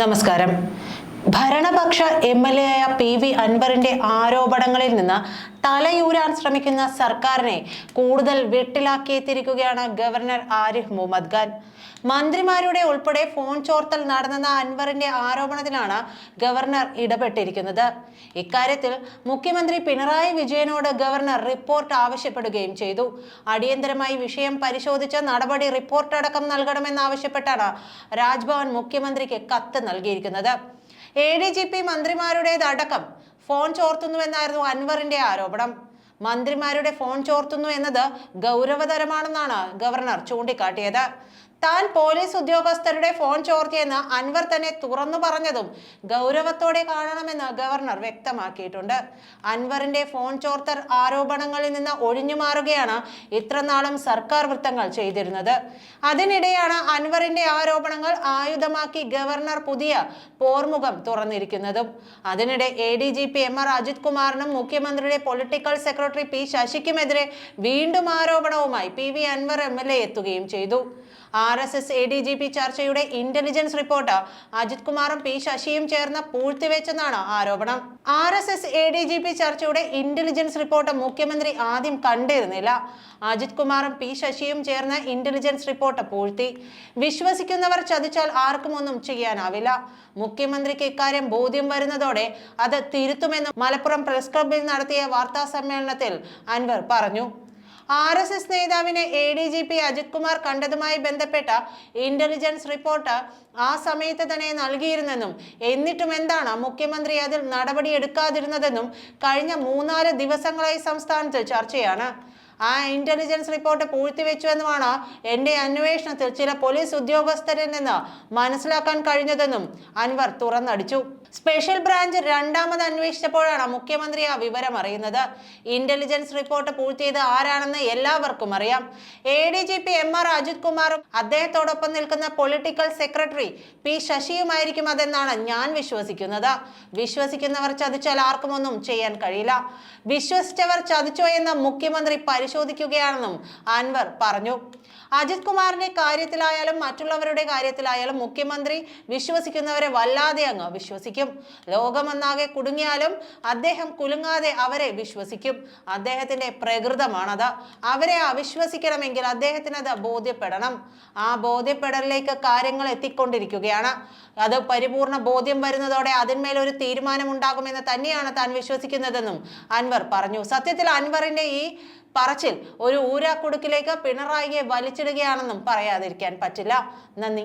നമസ്കാരം. ഭരണപക്ഷ M L A ആയ പി വി അൻവറിന്റെ ആരോപണങ്ങളിൽ നിന്ന് തലയൂരാൻ ശ്രമിക്കുന്ന സർക്കാരിനെ കൂടുതൽ വെട്ടിലാക്കിയെത്തിരിക്കുകയാണ് ഗവർണർ ആരിഫ് മുഹമ്മദ് ഖാൻ. മന്ത്രിമാരുടെ ഉൾപ്പെടെ ഫോൺ ചോർത്തൽ നടന്നെന്ന അൻവറിന്റെ ആരോപണത്തിലാണ് ഗവർണർ ഇടപെട്ടിരിക്കുന്നത്. ഇക്കാര്യത്തിൽ മുഖ്യമന്ത്രി പിണറായി വിജയനോട് ഗവർണർ റിപ്പോർട്ട് ആവശ്യപ്പെടുകയും ചെയ്തു. അടിയന്തരമായി വിഷയം പരിശോധിച്ച് നടപടി റിപ്പോർട്ട് അടക്കം നൽകണമെന്നാവശ്യപ്പെട്ടാണ് രാജ്ഭവൻ മുഖ്യമന്ത്രിക്ക് കത്ത് നൽകിയിരിക്കുന്നത്. എ ഡി ജി പി മന്ത്രിമാരുടേതടക്കം ഫോൺ ചോർത്തുന്നുവെന്നായിരുന്നു അൻവറിന്റെ ആരോപണം. മന്ത്രിമാരുടെ ഫോൺ ചോർത്തുന്നു എന്നത് ഗൗരവതരമാണെന്നാണ് ഗവർണർ ചൂണ്ടിക്കാട്ടിയത്. താൻ പോലീസ് ഉദ്യോഗസ്ഥരുടെ ഫോൺ ചോർത്തിയെന്ന് അൻവർ തന്നെ തുറന്നു പറഞ്ഞതും ഗൗരവത്തോടെ കാണണമെന്ന് ഗവർണർ വ്യക്തമാക്കിയിട്ടുണ്ട്. അൻവറിന്റെ ഫോൺ ചോർത്തർ ആരോപണങ്ങളിൽ നിന്ന് ഒഴിഞ്ഞു മാറുകയാണ് ഇത്രനാളും സർക്കാർ വൃത്തങ്ങൾ ചെയ്തിരുന്നത്. അതിനിടെയാണ് അൻവറിന്റെ ആരോപണങ്ങൾ ആയുധമാക്കി ഗവർണർ പുതിയ പോർമുഖം തുറന്നിരിക്കുന്നതും. അതിനിടെ A D G P M R Ajith കുമാറിനും മുഖ്യമന്ത്രിയുടെ പൊളിറ്റിക്കൽ സെക്രട്ടറി പി ശശിക്കുമെതിരെ വീണ്ടും ആരോപണവുമായി P V Anvar M L A എത്തുകയും ചെയ്തു. R S S A D G P ചർച്ചയുടെ ഇന്റലിജൻസ് റിപ്പോർട്ട് അജിത് കുമാറും പി ശശിയും ചേർന്ന് പൂഴ്ത്തിവെച്ചെന്നാണ് ആരോപണം. R S S A D G P ചർച്ചയുടെ ഇന്റലിജൻസ് റിപ്പോർട്ട് മുഖ്യമന്ത്രി ആദ്യം കണ്ടിരുന്നില്ല. അജിത് കുമാറും പി ശശിയും ചേർന്ന് ഇന്റലിജൻസ് റിപ്പോർട്ട് പൂഴ്ത്തി. വിശ്വസിക്കുന്നവർ ചതിച്ചാൽ ആർക്കും ഒന്നും ചെയ്യാനാവില്ല. മുഖ്യമന്ത്രിക്ക് ഇക്കാര്യം ബോധ്യം വരുന്നതോടെ അത് തിരുത്തുമെന്ന് മലപ്പുറം പ്രസ് ക്ലബിൽ നടത്തിയ വാർത്താ അൻവർ പറഞ്ഞു. ആർ എസ് എസ് നേതാവിനെ A D G P Ajith Kumar കണ്ടതുമായി ബന്ധപ്പെട്ട ഇന്റലിജൻസ് റിപ്പോർട്ട് ആ സമയത്ത് തന്നെ നൽകിയിരുന്നെന്നും എന്നിട്ടും എന്താണ് മുഖ്യമന്ത്രി അതിൽ നടപടിയെടുക്കാതിരുന്നതെന്നും കഴിഞ്ഞ മൂന്നാൽ ദിവസങ്ങളായി സംസ്ഥാനത്ത് ചർച്ചയാണ്. ആ ഇന്റലിജൻസ് റിപ്പോർട്ട് പൂഴ്ത്തിവെച്ചുവെന്നുമാണ് എന്റെ അന്വേഷണത്തിൽ ചില പോലീസ് ഉദ്യോഗസ്ഥരിൽ നിന്ന് മനസ്സിലാക്കാൻ കഴിഞ്ഞതെന്നും അൻവർ തുറന്നടിച്ചു. സ്പെഷ്യൽ ബ്രാഞ്ച് രണ്ടാമത് അന്വേഷിച്ചപ്പോഴാണ് മുഖ്യമന്ത്രി ആ വിവരം അറിയുന്നത്. ഇന്റലിജൻസ് റിപ്പോർട്ട് പൂഴ്ത്തിയത് ആരാണെന്ന് എല്ലാവർക്കും അറിയാം. A D G P M R Ajith കുമാറും അദ്ദേഹത്തോടൊപ്പം നിൽക്കുന്ന പൊളിറ്റിക്കൽ സെക്രട്ടറി പി ശശിയുമായിരിക്കും അതെന്നാണ് ഞാൻ വിശ്വസിക്കുന്നത്. വിശ്വസിക്കുന്നവർ ചതിച്ചാൽ ആർക്കും ഒന്നും ചെയ്യാൻ കഴിയില്ല. വിശ്വസിച്ചവർ ചതിച്ചോ എന്ന് മുഖ്യമന്ത്രി പരിശോധിക്കുകയാണെന്നും അൻവർ പറഞ്ഞു. അജിത് കുമാറിന്റെ കാര്യത്തിലായാലും മറ്റുള്ളവരുടെ കാര്യത്തിലായാലും മുഖ്യമന്ത്രി വിശ്വസിക്കുന്നവരെ വല്ലാതെ അങ്ങ് വിശ്വസിക്കും. ലോകമൊന്നാകെ കുടുങ്ങിയാലും അദ്ദേഹം കുലുങ്ങാതെ അവരെ വിശ്വസിക്കും. അദ്ദേഹത്തിന്റെ പ്രകൃതമാണത്. അവരെ അവിശ്വസിക്കണമെങ്കിൽ അദ്ദേഹത്തിന് അത് ബോധ്യപ്പെടണം. ആ ബോധ്യപ്പെടലിലേക്ക് കാര്യങ്ങൾ എത്തിക്കൊണ്ടിരിക്കുകയാണ്. അത് പരിപൂർണ ബോധ്യം വരുന്നതോടെ അതിന്മേൽ ഒരു തീരുമാനം ഉണ്ടാകുമെന്ന് തന്നെയാണ് താൻ വിശ്വസിക്കുന്നതെന്നും അൻവർ പറഞ്ഞു. സത്യത്തിൽ അൻവറിന്റെ ഈ പറച്ചിൽ ഒരു ഊരാക്കുടുക്കിലേക്ക് പിണറായിയെ വലിച്ചിടുകയാണെന്നും പറയാതിരിക്കാൻ പറ്റില്ല. നന്ദി.